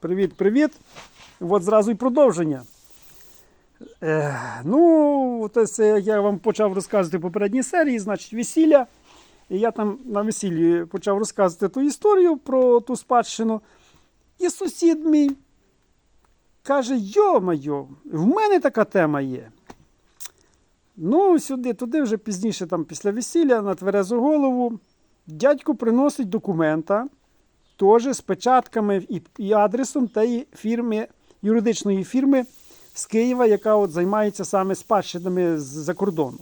Привіт-привіт. От зразу і продовження. Е, ну, це я вам почав розказувати в попередній серії, значить, весілля. І я там на весіллі почав розказувати ту історію про ту спадщину. І сусід мій каже: Йо-майо, в мене така тема є. Ну, сюди, туди вже пізніше, там, після весілля, на тверезу голову, дядько приносить документа, теж з печатками і, адресом тієї фірми, юридичної фірми з Києва, яка от займається саме спадщинами з-за кордону.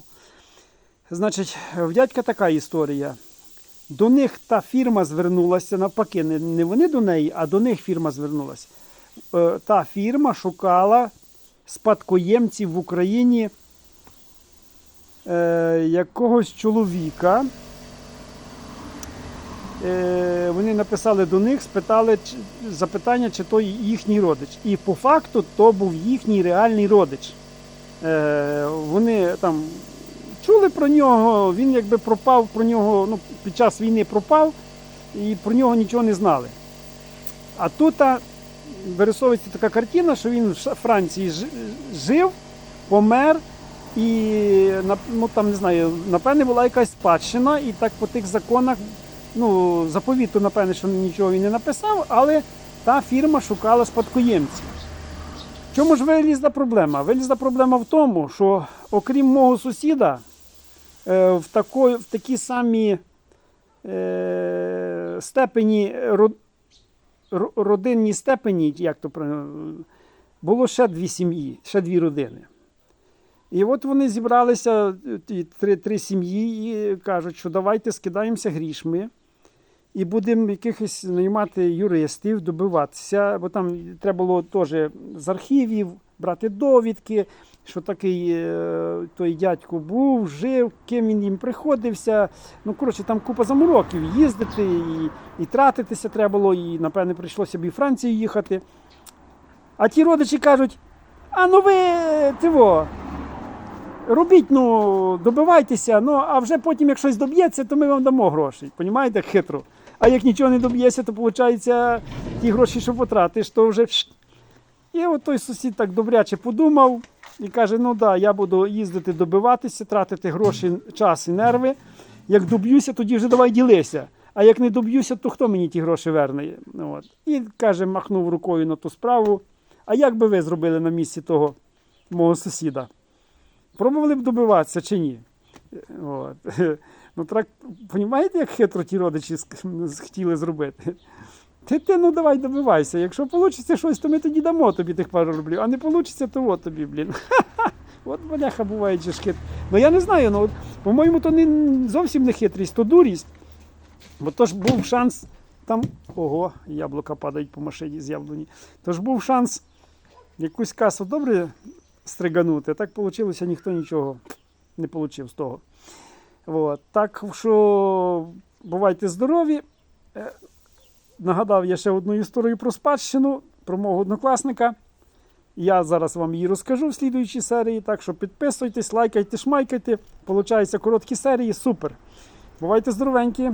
Значить, в дядька така історія. До них та фірма звернулася, навпаки, не, вони до неї, а до них фірма звернулася. Е, та фірма шукала спадкоємців в Україні е, якогось чоловіка. Вони написали до них, спитали запитання, чи то їхній родич. І по факту то був їхній реальний родич. Е, вони там чули про нього, він якби пропав про нього, ну, під час війни пропав, і про нього нічого не знали. А тут вирисовується така картина, що він в Франції жив, помер, і ну, там, не знаю, напевне, була якась спадщина, і так по тих законах, ну, заповіту, напевне, що нічого він не написав, але та фірма шукала спадкоємців. Чому ж вилізла проблема? Вилізла проблема в тому, що окрім мого сусіда, е, в, такої, в такій самій е, степені, ро- ро- родинній степені, як то було ще дві сім'ї, ще дві родини. І от вони зібралися, три, три сім'ї, і кажуть, що давайте скидаємося грішми і будемо якихось наймати юристів, добиватися, бо там треба було теж з архівів брати довідки, що такий е, той дядько був, жив, ким він їм приходився. Ну, коротше, там купа замороків їздити і, і тратитися треба було, і, напевне, прийшлося б і Францію їхати. А ті родичі кажуть: а ну ви тиво, робіть, ну, добивайтеся, ну, а вже потім, як щось доб'ється, то ми вам дамо гроші. Понімаєте, хитро. А як нічого не доб'ється, то виходить, ті гроші, що потратиш, то вже. І от той сусід так добряче подумав і каже: ну да, я буду їздити добиватися, тратити гроші, час і нерви. Як доб'юся, тоді вже давай ділися. А як не доб'юся, то хто мені ті гроші верне? От. І каже, махнув рукою на ту справу. А як би ви зробили на місці того мого сусіда? Пробували б добиватися чи ні? От. Ну, так, розумієте, як хитро ті родичі хотіли зробити? Ти, ти ну давай добивайся. Якщо вийде щось, то ми тоді дамо тобі тих пару рублів. А не вийде, то от тобі, блін. От бляха буває ж хит. Ну я не знаю, ну по-моєму, то не зовсім не хитрість, то дурість. Бо то ж був шанс там. Ого, яблука падають по машині з яблуні. Тож був шанс якусь касу добре стриганути. Так вийшло, ніхто нічого не отримав з того. От. Так що бувайте здорові. Е, Нагадав я ще одну історію про спадщину, про мого однокласника. Я зараз вам її розкажу в слідуючій серії. Так що підписуйтесь, лайкайте, шмайкайте. Получаються короткі серії. Супер. Бувайте здоровенькі.